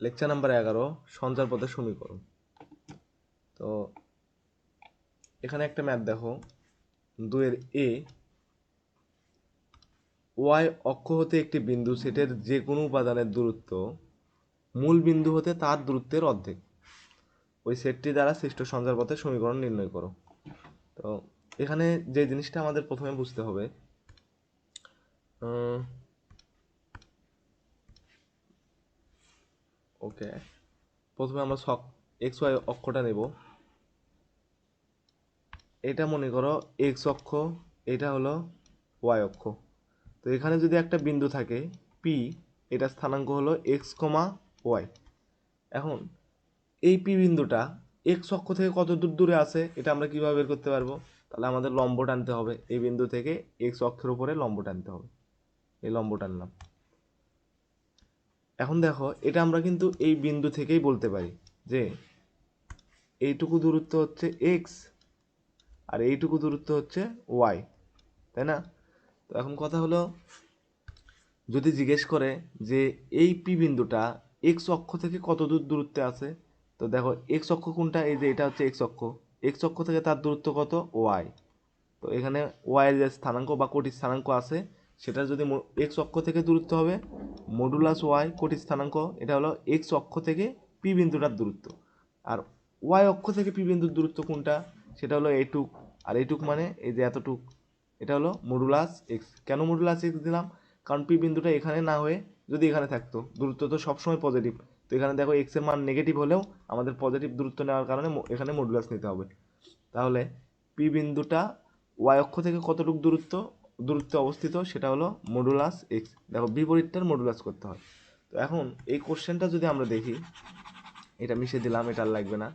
Lecture number এগারো সঞ্চার পথের সমীকরণ। তো এখানে একটা ম্যাথ দেখো। দুয়ের এ ওয়াই অক্ষ হতে একটি বিন্দু সেটের যে কোনো উপাদানের দূরত্ব মূল বিন্দু হতে তার দূরত্বের অর্ধেক। ওই সেটটি দ্বারা সৃষ্ট সঞ্চার পথের সমীকরণ নির্ণয় করো। তো এখানে যে জিনিসটা আমাদের প্রথমে বুঝতে হবে ওকে। প্রথমে আমরা সক এক্স ওয়াই অক্ষটা নেব। এটা মনে করো এক্স অক্ষ, এটা হলো ওয়াই অক্ষ। তো এখানে যদি একটা বিন্দু থাকে পি এটা স্থানাঙ্ক হলো এক্স কমা ওয়াই। এখন, এই পি বিন্দুটা এক্স অক্ষ থেকে কত দূর দূরে আছে, এটা আমরা কীভাবে বের করতে পারব? তাহলে আমাদের লম্ব টানতে হবে। এই বিন্দু থেকে এক্স অক্ষের উপরে লম্ব টানতে হবে। এই লম্ব টানলাম এখন দেখো, এটা আমরা কিন্তু এই বিন্দু থেকেই বলতে পারি যে এইটুকু দূরত্ব হচ্ছে এক্স আর এইটুকু দূরত্ব হচ্ছে ওয়াই তাই না? তো এখন কথা হলো, যদি জিজ্ঞেস করে যে এই পি বিন্দুটা এক্স অক্ষ থেকে কত দূর দূরত্বে আছে? তো দেখো এক্স অক্ষ কোনটা? এই যে এটা হচ্ছে এক্স অক্ষ। এক্স অক্ষ থেকে তার দূরত্ব কত? ওয়াই তো এখানে ওয়াইয়ের যে স্থানাঙ্ক বা কোটির স্থানাঙ্ক আছে সেটা যদি এক্স অক্ষ থেকে দূরত্ব হবে মডুলাস ওয়াই কোটির স্থানাঙ্ক, এটা হলো এক্স অক্ষ থেকে পি বিন্দুটার দূরত্ব। আর ওয়াই অক্ষ থেকে পি বিন্দুর দূরত্ব কোনটা? সেটা হলো এইটুক। আর এইটুক মানে এই যে এতটুক, এটা হলো মডুলাস এক্স কেন মডুলাস এক্স দিলাম? কারণ পি বিন্দুটা এখানে না হয়ে যদি এখানে থাকতো, দূরত্ব তো সবসময় পজিটিভ তো এখানে দেখো এক্সের মান নেগেটিভ হলেও আমাদের পজিটিভ দূরত্ব নেওয়ার কারণে এখানে মডুলাস নিতে হবে। তাহলে পি বিন্দুটা ওয়াই অক্ষ থেকে কতটুকু দূরত্ব? দূরত্বে অবস্থিত, সেটা হলো মডুলাস এক্স দেখো, বিপরীতটার মডুলাস করতে হয়। তো এখন এই কোশ্চেনটা যদি আমরা দেখি, এটা মিশে দিলাম, এটা লাগবে না।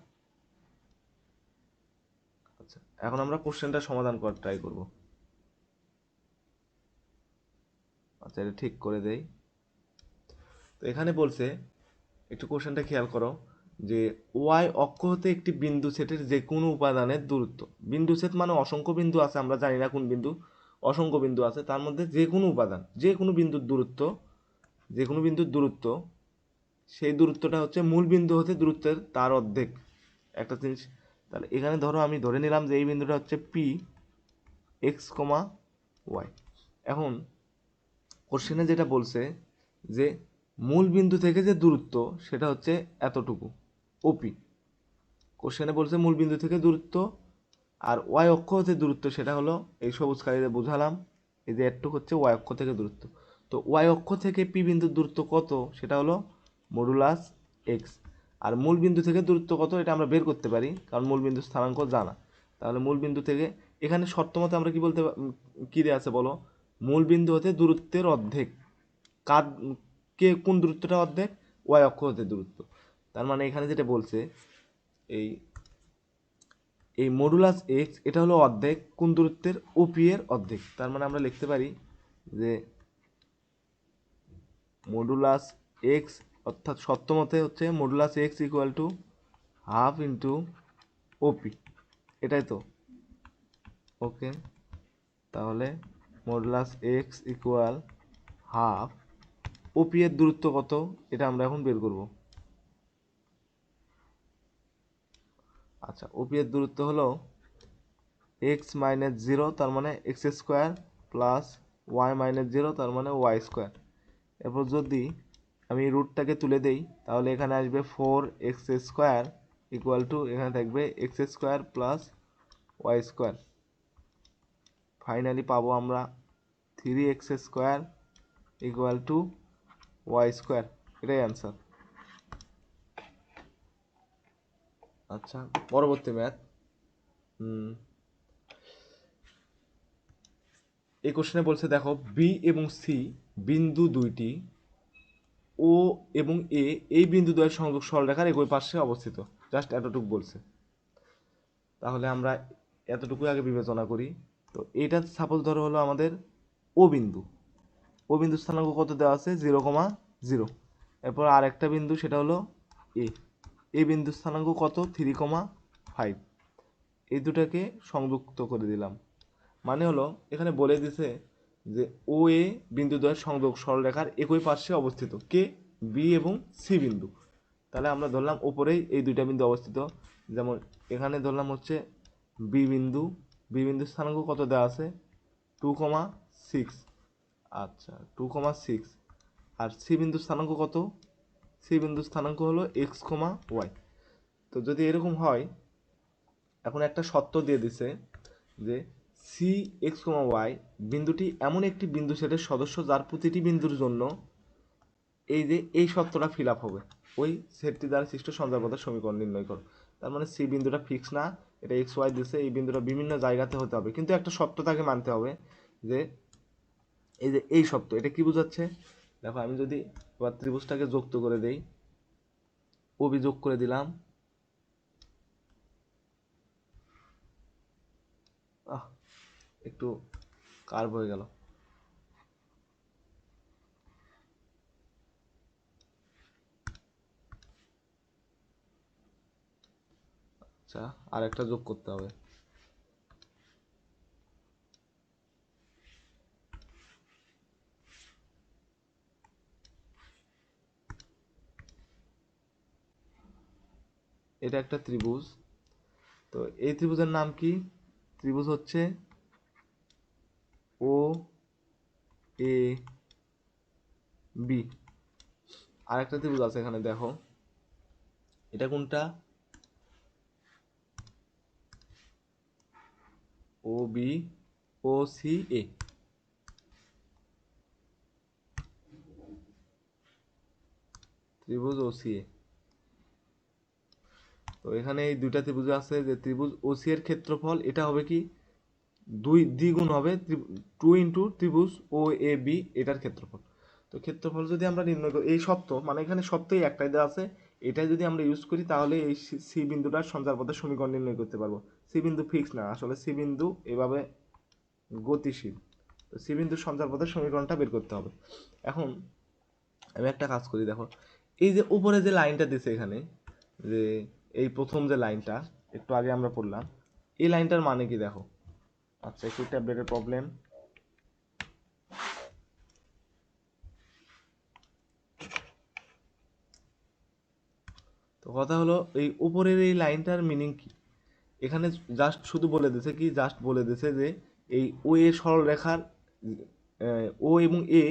আচ্ছা এখন আমরা কোশ্চেনটা সমাধান করার ট্রাই করব। আচ্ছা এটা ঠিক করে দেই। তো এখানে বলছে, একটু কোশ্চেনটা খেয়াল করো, যে ওয়াই অক্ষ হতে একটি বিন্দু সেটের যে কোনো উপাদানের দূরত্ব। বিন্দু সেট মানে অসংখ্য বিন্দু আছে, আমরা জানি না কোন বিন্দু। অসংখ্য বিন্দু আছে, তার মধ্যে যে কোনো উপাদান যে কোনো বিন্দুর দূরত্ব যে কোনো বিন্দুর দূরত্ব, সেই দূরত্বটা হচ্ছে মূল বিন্দু হতে দূরত্বের তার অর্ধেক। একটা জিনিস, তাহলে এখানে ধরো আমি ধরে নিলাম যে এই বিন্দুটা হচ্ছে পি এক্স কমা ওয়াই এখন কোশ্চেনে যেটা বলছে যে মূল বিন্দু থেকে যে দূরত্ব, সেটা হচ্ছে এতটুকু ওপি কোশ্চেনে বলছে মূল বিন্দু থেকে দূরত্ব আর ওয়াই অক্ষ হতে দূরত্ব, সেটা হলো এই সবুজ কালিতে বোঝালাম, এই যে একটু হচ্ছে ওয়াই অক্ষ থেকে দূরত্ব। তো ওয়াই অক্ষ থেকে পি বিন্দুর দূরত্ব কত? সেটা হলো মডুলাস এক্স আর মূল বিন্দু থেকে দূরত্ব কত? এটা আমরা বের করতে পারি, কারণ মূল বিন্দু স্থানাঙ্ক জানা। তাহলে মূল বিন্দু থেকে, এখানে শর্ত মতে আমরা কি বলতে কী দেওয়া আছে বলো? মূল বিন্দু হতে দূরত্বের অর্ধেক। কার, কে কোন দূরত্বটা অর্ধেক? ওয়াই অক্ষ হতে দূরত্ব। তার মানে এখানে যেটা বলছে, এই এই মডুলাস এক্স এটা হলো অর্ধেক কোন দূরত্বের ওপি এর অর্ধেক। তার মানে আমরা লিখতে পারি যে মডুলাস এক্স অর্থাৎ সপ্তমতে হচ্ছে modulus x equal to half into OP এটাই তো? ওকে তাহলে modulus x equal half OP এর দূরত্ব কত? এটা আমরা এখন বের করব। আচ্ছা ওপি এর দূরত্ব হলো এক্স মাইনাস জিরো তার মানে x square plus y minus zero তার মানে ওয়াই স্কোয়ার এরপর যদি আমি রুটটাকে তুলে দেই, তাহলে এখানে আসবে four x square equal to এখানে থাকবে x square plus y square finally পাবো আমরা three x square equal to y square এটাই অ্যান্সার আচ্ছা পরবর্তী ম্যাথ। এই কোশ্চেনে বলছে, দেখো বি এবং সি বিন্দু দুইটি ও এবং এ এই বিন্দু দ্বয়ের সংযোগ সরলরেখার একই পাশে অবস্থিত। জাস্ট এতটুকু বলছে। তাহলে আমরা এতটুকুই আগে বিবেচনা করি। তো এটা সাপোজ ধরো হলো আমাদের ও বিন্দু। ও বিন্দু স্থানাঙ্ক কত দেওয়া আছে? জিরো কমা জিরো এরপর আর একটা বিন্দু, সেটা হলো এ এই বিন্দু স্থানাঙ্ক কত? থ্রি কমা ফাইভ এই দুটাকে সংযুক্ত করে দিলাম। মানে হলো, এখানে বলে দিছে যে ও এ বিন্দু দ্বয়ের সংযোগ সরলরেখার একই পার্শ্বে অবস্থিত। কে বি এবং সি বিন্দু। তাহলে আমরা ধরলাম ওপরেই এই দুইটা বিন্দু অবস্থিত। যেমন এখানে ধরলাম হচ্ছে বি বিন্দু। বি বিন্দু স্থানাঙ্ক কত দেওয়া আছে? টু কমা সিক্স আচ্ছা টু কমা সিক্স আর সি বিন্দু স্থানাঙ্ক কত? সি বিন্দু স্থানাঙ্ক হলো এক্স কমা ওয়াই তো যদি এরকম হয়, এখন একটা শর্ত দিয়ে দিছে যে সি এক্স কমা ওয়াই বিন্দুটি এমন একটি বিন্দু সেটের সদস্য যার প্রতিটি বিন্দুর জন্য এই যে এই শর্তটা ফিল আপ হবে। ওই সেটটি দ্বারা সৃষ্ট সঞ্চারপথের সমীকরণ নির্ণয় করো। তার মানে সি বিন্দুটা ফিক্স না, এটা এক্স ওয়াই দিছে, এই বিন্দুটা বিভিন্ন জায়গাতে হতে হবে। কিন্তু একটা শর্ত তাকে মানতে হবে যে এই যে এই শর্ত এটা কি বোঝাচ্ছে? দেখো, আমি যদি এবার ত্রিভুজটাকে যুক্ত করে দেই। ওবি যোগ করে দিলাম। আহ, একটু কার্ভ হয়ে গেল। আচ্ছা আর একটা যোগ করতে হবে। এটা একটা ত্রিভুজ। তো এই ত্রিভুজের নাম কি? ত্রিভুজ হচ্ছে ও এ বি আর একটা ত্রিভুজ আছে এখানে, দেখো। এটা কোনটা? ও বি ও সি এ ত্রিভুজ ও সি এ তো এখানে এই দুইটা ত্রিভুজ আছে, যে ত্রিভুজ ওসি এর ক্ষেত্রফল, এটা হবে কি? দুই দ্বিগুণ হবে টু ইন্টু ত্রিভুজ ও এ বি এটার ক্ষেত্রফল। তো ক্ষেত্রফল যদি আমরা নির্ণয় করি, এই সপ্ত মানে এখানে সপ্তই একটাই দেওয়া আছে, এটাই যদি আমরা ইউজ করি, তাহলে এই সি বিন্দুটার সঞ্চার সঞ্চারপথের সমীকরণ নির্ণয় করতে পারব। সি বিন্দু ফিক্স না, আসলে সি বিন্দু এভাবে গতিশীল। তো সি বিন্দুর সঞ্চারপথের সমীকরণটা বের করতে হবে। এখন আমি একটা কাজ করি, দেখো। এই যে উপরে যে লাইনটা দিছে এখানে, যে এই প্রথম যে লাইনটা, একটু আগে আমরা পড়লাম, এই লাইনটার মানে কি দেখো? আচ্ছা একটু ট্যাবলেটের প্রবলেম তো কথা হলো, এই উপরের এই লাইনটার মিনিং কি? এখানে জাস্ট শুধু বলে দিছে কি? জাস্ট বলে দিছে যে এই ও এ সরলরেখার ও এবং এ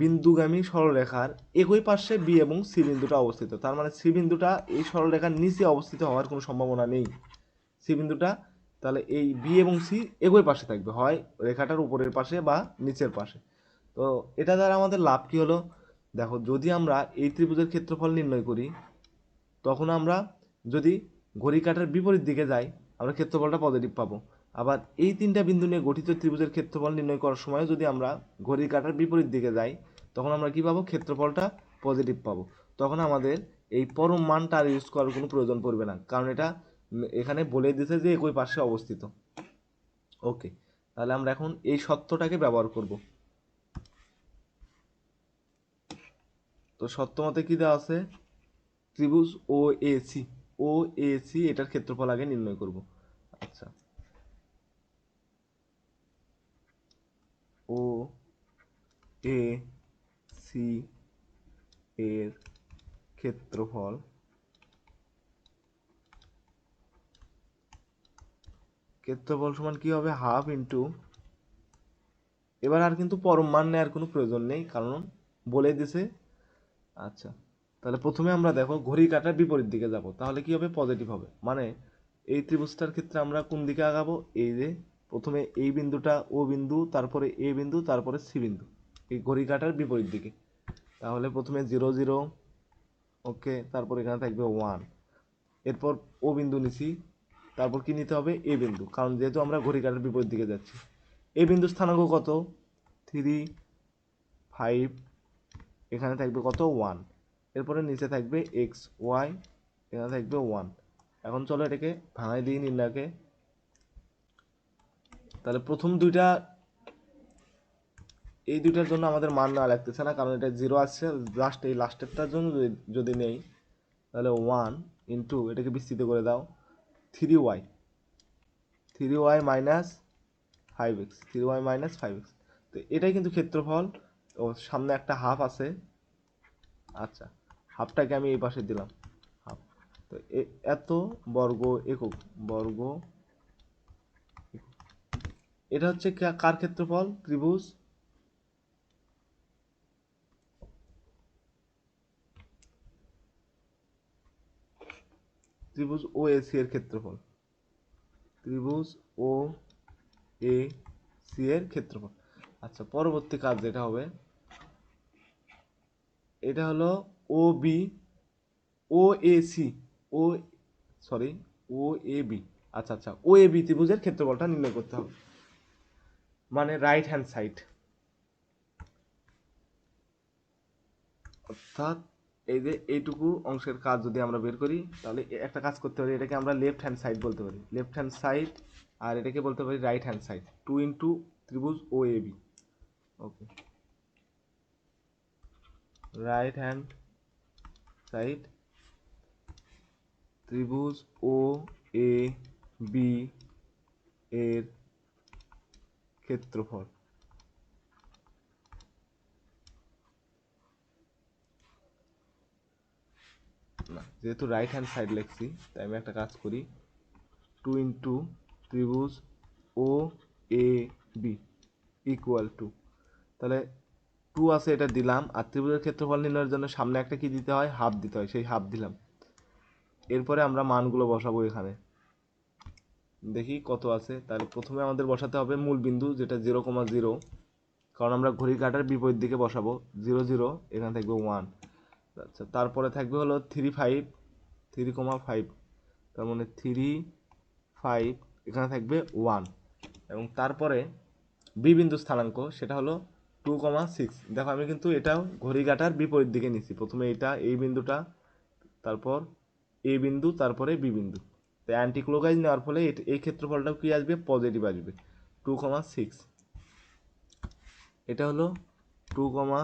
বিন্দুগামী সরলরেখার একই পাশে বি এবং সি বিন্দুটা অবস্থিত। তার মানে সি বিন্দুটা এই সরলরেখার নিচে অবস্থিত হওয়ার কোনো সম্ভাবনা নেই। সি বিন্দুটা তাহলে এই বি এবং সি একই পাশে থাকবে। হয় রেখাটার উপরের পাশে বা নিচের পাশে তো এটা দ্বারা আমাদের লাভ কি হলো? দেখো, যদি আমরা এই ত্রিভুজের ক্ষেত্রফল নির্ণয় করি, তখন আমরা যদি ঘড়ি কাটার বিপরীত দিকে যাই, আমরা ক্ষেত্রফলটা পজিটিভ পাবো। আবার এই তিনটা বিন্দু নিয়ে গঠিত ত্রিভুজের ক্ষেত্রফল নির্ণয় করার সময় যদি আমরা ঘড়ির কাটার বিপরীত দিকে যাই, তখন আমরা কি পাবো? ক্ষেত্রফলটা পজিটিভ পাবো। তখন আমাদের এই পরম মানটা আর ইউজ করার কোনো প্রয়োজন পড়বে না। কারণ এটা এখানে বলে দিছে যে একই পাশে অবস্থিত। ওকে তাহলে আমরা এখন এই সত্যটাকে ব্যবহার করব। তো সত্য মতে কি দেওয়া আছে? ত্রিভুজ O A C O A C এটার ক্ষেত্রফল আগে নির্ণয় করব। আচ্ছা। ও এ সি এর ক্ষেত্রফল ক্ষেত্রফল সমান কি হবে? হাফ ইন্টু এবার আর কিন্তু পরম মান নেওয়ার কোনো প্রয়োজন নেই, কারণ বলে দিছে। আচ্ছা তাহলে প্রথমে আমরা দেখো ঘড়ি কাটার বিপরীত দিকে যাব, তাহলে কি হবে? পজিটিভ হবে। মানে এই ত্রিভুজটার ক্ষেত্রে আমরা কোন দিকে আগাবো? এই যে প্রথমে এই বিন্দুটা ও বিন্দু, তারপরে এ বিন্দু, তারপরে সি বিন্দু। এই ঘড়ি কাটার বিপরীত দিকে। তাহলে প্রথমে জিরো জিরো, ওকে, তারপর এখানে থাকবে ওয়ান। এরপর ও বিন্দু নিছি, তারপর কি নিতে হবে? এ বিন্দু। কারণ যেহেতু আমরা ঘড়ি কাটার বিপরীত দিকে যাচ্ছি। এ বিন্দু স্থানাঙ্ক কত? থ্রি, ফাইভ, এখানে থাকবে কত? ওয়ান। এরপরে নিচে থাকবে এক্স, ওয়াই, এখানে থাকবে ওয়ান। এখন চলো এটাকে ভাঙাই দিই নির্ণয়কে তাহলে প্রথম দুইটা, এই দুইটার জন্য আমাদের মান না লাগতেছে না, কারণ এটা জিরো আসছে লাস্ট এই লাস্টেরটার জন্য যদি- নেই, তাহলে ওয়ান ইন্টু এটাকে বিস্তৃত করে দাও। Three y three y minus five x three y minus five x তো এটাই কিন্তু ক্ষেত্রফল। ও, সামনে একটা হাফ আছে। আচ্ছা হাফটাকে আমি এই পাশে দিলাম। হাফ তো এত বর্গ একক, বর্গ। এটা হচ্ছে কার ক্ষেত্রফল? ত্রিভুজ? ত্রিভুজ ও এসি এর ক্ষেত্রফল। ত্রিভুজ ও এ সি এর ক্ষেত্রফল। আচ্ছা পরবর্তী কাজ যেটা হবে, এটা হলো O B O A C O sorry O A B আচ্ছা আচ্ছা ও এ বি ত্রিভুজের ক্ষেত্রফলটা নির্ণয় করতে হবে। মানে রাইট হ্যান্ড সাইড অর্থাৎ এই যে এইটুকু অংশের কাজ যদি আমরা বের করি, তাহলে একটা কাজ করতে পারি, এটাকে আমরা লেফট হ্যান্ড সাইড বলতে পারি। লেফট হ্যান্ড সাইড আর এটাকে বলতে পারি right hand side two into ত্রিভুজ O A B okay right hand side ত্রিভুজ ও এ বি এর ক্ষেত্রফল। না, যেহেতু রাইট হ্যান্ড সাইড লেখছি, তাই আমি একটা কাজ করি। টু ইন্টু ত্রিভুজ O A B equal to তাহলে টু আছে, এটা দিলাম, আর ত্রিভুজের ক্ষেত্রফল নির্ণয়ের জন্য সামনে একটা কি দিতে হয়? হাফ দিতে হয়, সেই হাফ দিলাম। এরপরে আমরা মানগুলো বসাবো এখানে। দেখি কত আছে। তাহলে প্রথমে আমাদের বসাতে হবে মূল বিন্দু, যেটা জিরো কমা জিরো। কারণ আমরা ঘড়ি কাটার বিপরীত দিকে বসাবো। জিরো জিরো, এখানে থাকবে ওয়ান। আচ্ছা তারপরে থাকবে হলো three five, three comma five. তার মানে থ্রি ফাইভ, এখানে থাকবে ওয়ান। এবং তারপরে বি বিন্দু স্থানাঙ্ক, সেটা হলো টু কমা সিক্স। দেখো, আমি কিন্তু এটাও ঘড়ি কাটার বিপরীত দিকে নিচ্ছি প্রথমে এটা, এই বিন্দুটা, তারপর এ বিন্দু, তারপরে বি বিন্দু। তো অ্যান্টি ক্লোকাইজ নেওয়ার ফলে এই ক্ষেত্রফলটাও কী আসবে? পজিটিভ আসবে। টু কমা সিক্স এটা হলো টু কমা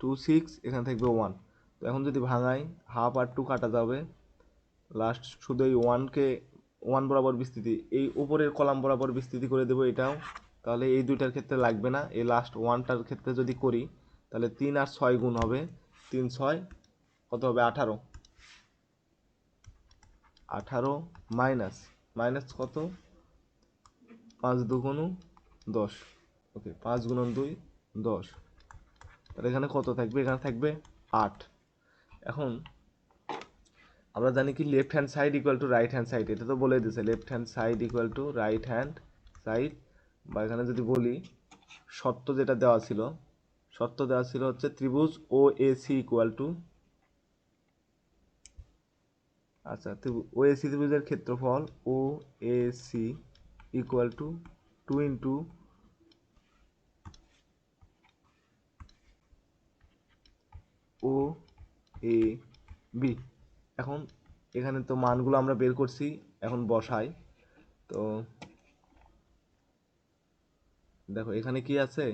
টু সিক্স এখানে থাকবে ওয়ান তো এখন যদি ভাঙাই হাফ আর টু কাটা যাবে। লাস্ট শুধু এই ওয়ানকে ওয়ান বরাবর বিস্তৃতি, এই উপরের কলাম বরাবর বিস্তৃতি করে দেবো এটাও। তাহলে এই দুইটার ক্ষেত্রে লাগবে না। এই লাস্ট ওয়ানটার ক্ষেত্রে যদি করি, তাহলে তিন আর ছয় গুণ হবে। তিন ছয়, কত হবে? আঠারো। আঠারো মাইনাস মাইনাস কত? পাঁচ দুগুণ দশ। ওকে, পাঁচ গুণন দুই, দশ। তাহলে এখানে কত থাকবে? এখানে থাকবে আট। এখন আমরা জানি কি left hand side equal to right hand side এটা তো বলে দিয়েছে left hand side equal to right hand side বা এখানে যদি বলি শর্ত যেটা দেওয়া ছিল শর্ত দেওয়া ছিল হচ্ছে ত্রিভুজ O A C equal to আচ্ছা ও এ সি ত্রিভুজের ক্ষেত্রফল O A C equal to two into O A B এখন এখানে তো মানগুলো আমরা বের করছি, এখন বসাই। তো দেখো, এখানে কি আছে?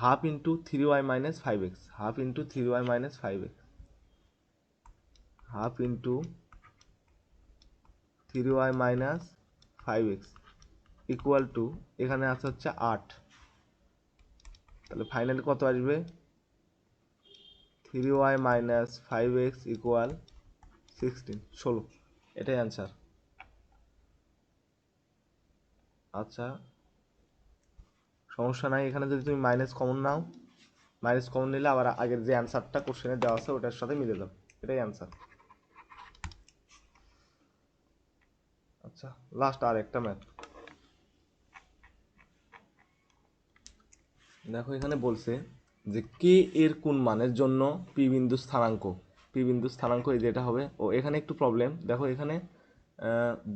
Half into three y minus five x half into three y minus five x half into three y minus five x equal to এখানে আছে হচ্ছে আট। তাহলে ফাইনালি কত আসবে? Three y minus five x equal sixteen ষোলো। এটাই answer আচ্ছা সমস্যা নাই। এখানে যদি তুমি মাইনাস কমন নাও মাইনাস কমন নিলে আবার আগের যে অ্যান্সারটা কোশ্চেনে দেওয়া আছে, ওটার সাথে মিলে যাবে। এটাই অ্যান্সার আচ্ছা লাস্ট আর একটা ম্যাথ দেখো, এখানে বলছে যে কে এর কোন মানের জন্য পি বিন্দু স্থানাঙ্ক? পি বিন্দু স্থানাঙ্ক এই যেটা হবে। ও, এখানে একটু প্রবলেম দেখো, এখানে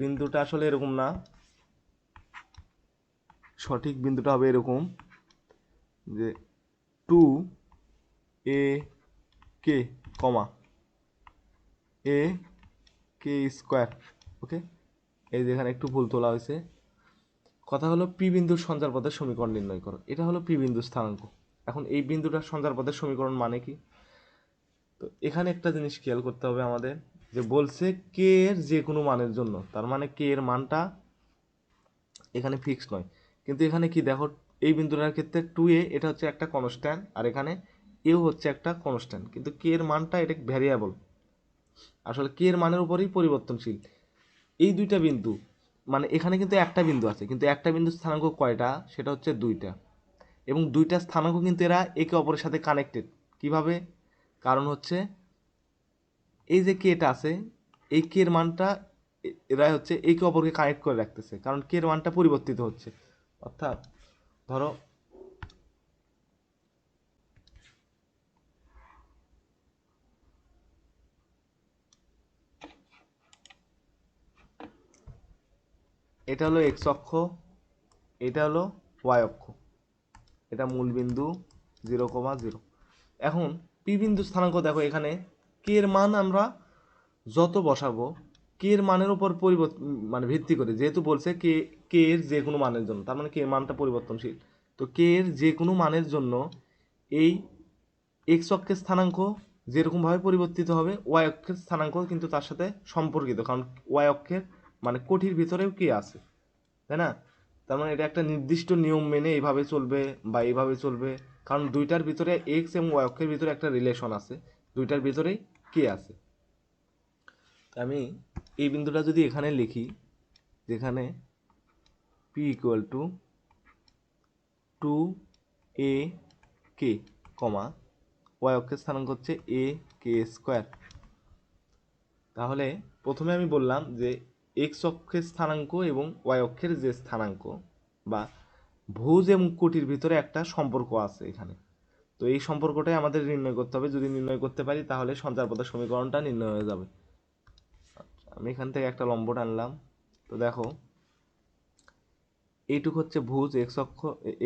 বিন্দুটা আসলে এরকম না। সঠিক বিন্দুটা হবে এরকম যে two A K comma A K square okay এই যে এখানে একটু ভুল তোলা হয়েছে। কথা হলো পি বিন্দুর সঞ্চার পথের সমীকরণ নির্ণয় করো। এটা হলো পি বিন্দু স্থানাঙ্ক। এখন এই বিন্দুটার সঞ্চার পথের সমীকরণ মানে কি? তো এখানে একটা জিনিস খেয়াল করতে হবে আমাদের, যে বলছে কে এর যে কোনো মানের জন্য, তার মানে কে এর মানটা এখানে ফিক্স নয়। কিন্তু এখানে কি দেখো, এই বিন্দুটার ক্ষেত্রে টু এ এটা হচ্ছে একটা কনস্ট্যান্ট আর এখানে এও হচ্ছে একটা কনস্ট্যান্ট কিন্তু কে এর মানটা এটা ভ্যারিয়েবল আসলে কে এর মানের উপরেই পরিবর্তনশীল। এই দুইটা বিন্দু মানে এখানে কিন্তু একটা বিন্দু আছে, কিন্তু একটা বিন্দু স্থানাঙ্ক কয়টা? সেটা হচ্ছে দুইটা। এবং দুইটা স্থানাঙ্ক কিন্তু এরা একে অপরের সাথে কানেক্টেড কীভাবে? কারণ হচ্ছে এই যে কেটা আছে, এই কে এর মানটা এরা হচ্ছে একে অপরকে কানেক্ট করে রাখতেছে, কারণ কে এর মানটা পরিবর্তিত হচ্ছে। অর্থাৎ ধরো এটা হলো এক্স অক্ষ, এটা হলো ওয়াই অক্ষ। এটা মূল বিন্দু জিরো কমা জিরো এখন পি বিন্দু স্থানাঙ্ক দেখো এখানে কে এর মান আমরা যত বসাবো কে এর মানের উপর পরিবর্তন মানে ভিত্তি করে, যেহেতু বলছে কে কে এর যে কোনো মানের জন্য, তার মানে কে মানটা পরিবর্তনশীল। তো কে এর যে কোনো মানের জন্য এই এক্স অক্ষের স্থানাঙ্ক যেরকমভাবে পরিবর্তিত হবে ওয়াই অক্ষের স্থানাঙ্ক কিন্তু তার সাথে সম্পর্কিত, কারণ ওয়াই অক্ষের মানে কোঠির ভিতরেও কে আছে? তাই না? তার মানে এটা একটা নির্দিষ্ট নিয়ম মেনে এইভাবে চলবে বা এইভাবে চলবে। কারণ দুইটার ভিতরে এক্স এবং ওয়াই অক্ষের ভিতরে একটা রিলেশন আছে। দুইটার ভিতরেই কে আছে? আমি এই বিন্দুটা যদি এখানে লিখি, যেখানে P equal to two A K comma y অক্ষের স্থানাঙ্ক হচ্ছে এ কে স্কোয়ার তাহলে প্রথমে আমি বললাম যে এক্স অক্ষের স্থানাঙ্ক এবং ওয়াই অক্ষের যে স্থানাঙ্ক বা ভুজ এবং কোটির ভিতরে একটা সম্পর্ক আছে এখানে। তো এই সম্পর্কটাই আমাদের নির্ণয় করতে হবে। যদি নির্ণয় করতে পারি তাহলে সঞ্চারপথের সমীকরণটা নির্ণয় হয়ে যাবে। আচ্ছা, আমি এখান থেকে একটা লম্ব টানলাম। তো দেখো এইটুক হচ্ছে ভুজ এক্স অক্ষ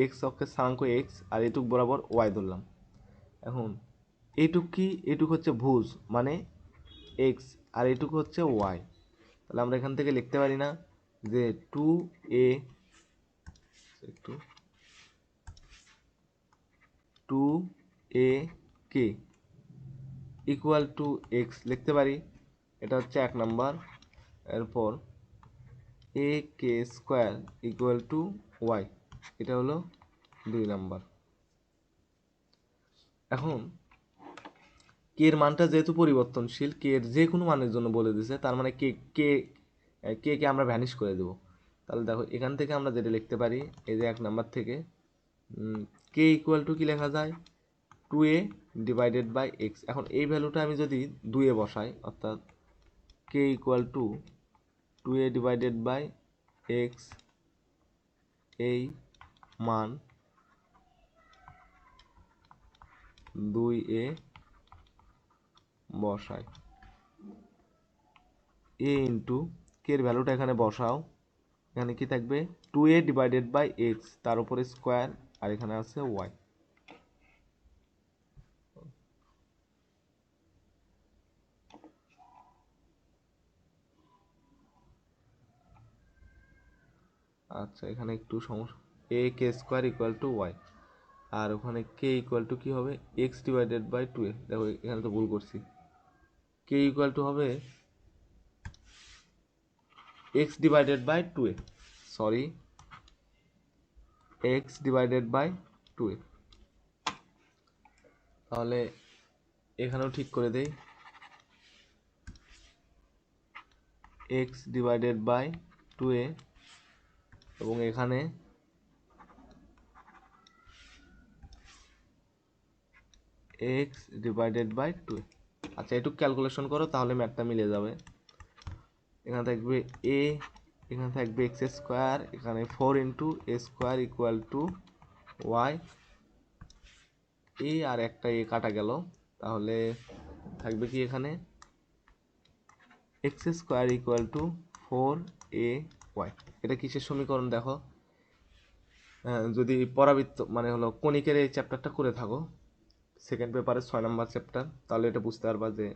এক্স অক্ষের স্থানাঙ্ক এক্স আর এইটুক বরাবর ওয়াই ধরলাম। এখন এইটুক কি? এইটুক হচ্ছে ভুজ মানে এক্স আর এইটুক হচ্ছে ওয়াই তাহলে আমরা এখান থেকে লিখতে পারি না যে টু এ একটু two A K equal to x লিখতে পারি। এটা হচ্ছে এক নাম্বার। এরপর A K square equal to y এটা হলো দুই নাম্বার। এখন কে এর মানটা যেহেতু পরিবর্তনশীল, কে এর যে কোনো মানের জন্য বলে দিছে, তার মানে কে কে কে কে আমরা ভ্যানিশ করে দেব। তাহলে দেখো, এখান থেকে আমরা যেটা লিখতে পারি, এই যে এক নাম্বার থেকে কে ইকুয়াল টু কি লেখা যায়? Two A divided by x এখন এই ভ্যালুটা আমি যদি দুয়ে বসাই, অর্থাৎ K equal to two A divided by x এই মান দুই এ বসাই। এ ইন্টু কের ভ্যালুটা এখানে বসাও। এখানে কি থাকবে? Two A divided by x তার উপরে স্কোয়ার আর এখানে আছে ওয়াই আচ্ছা এখানে একটু সমস্যা। A K square equal to y আর ওখানে কে ইকুয়াল টু কি হবে? X divided by two A দেখো, এখানে তো ভুল করছি। কে ইকুয়াল টু হবে x divided by two A sorry x divided by two A তাহলে এখানেও ঠিক করে দেই x divided by two A এবং এখানে এক্স ডিভাইডেড বাই টু আচ্ছা একটু ক্যালকুলেশন করো, তাহলে ম্যাথটা মিলে যাবে। এখানে থাকবে এ এখানে থাকবে এক্স স্কোয়ার এখানে four into A square equal to y A আর একটা এ কাটা গেল, তাহলে থাকবে কি এখানে? X square equal to four A y এটা কিসের সমীকরণ দেখো? যদি পরাবৃত্ত মানে হলো, কণিকের এই চ্যাপ্টারটা করে থাকো। সেকেন্ড পেপারের ছয় নম্বর চ্যাপ্টার তাহলে এটা বুঝতে পারবা যে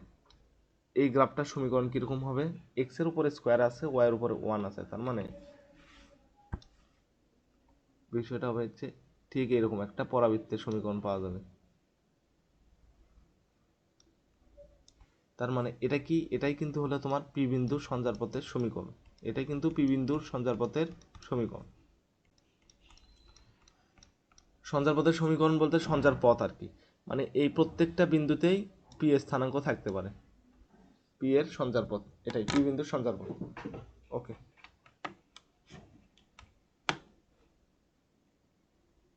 এই গ্রাফটার সমীকরণ কীরকম হবে? এক্সের উপরে স্কোয়ার আছে ওয়াই এর উপরে ওয়ান আছে, তার মানে বিষয়টা হচ্ছে ঠিক এরকম একটা পরাবৃত্তের সমীকরণ পাওয়া যাবে। তার মানে এটা কি? এটাই কিন্তু হলো তোমার পি বিন্দুর সঞ্চারপথের সমীকরণ। এটাই কিন্তু পি বিন্দুর সঞ্চারপথের সমীকরণ। সঞ্চারপথের সমীকরণ বলতে সঞ্চার পথ আর কি। মানে এই প্রত্যেকটা বিন্দুতেই পি এর স্থানাঙ্ক থাকতে পারে। পি এর সঞ্চারপথ, এটাই পি বিন্দুর সঞ্চারপথ। ওকে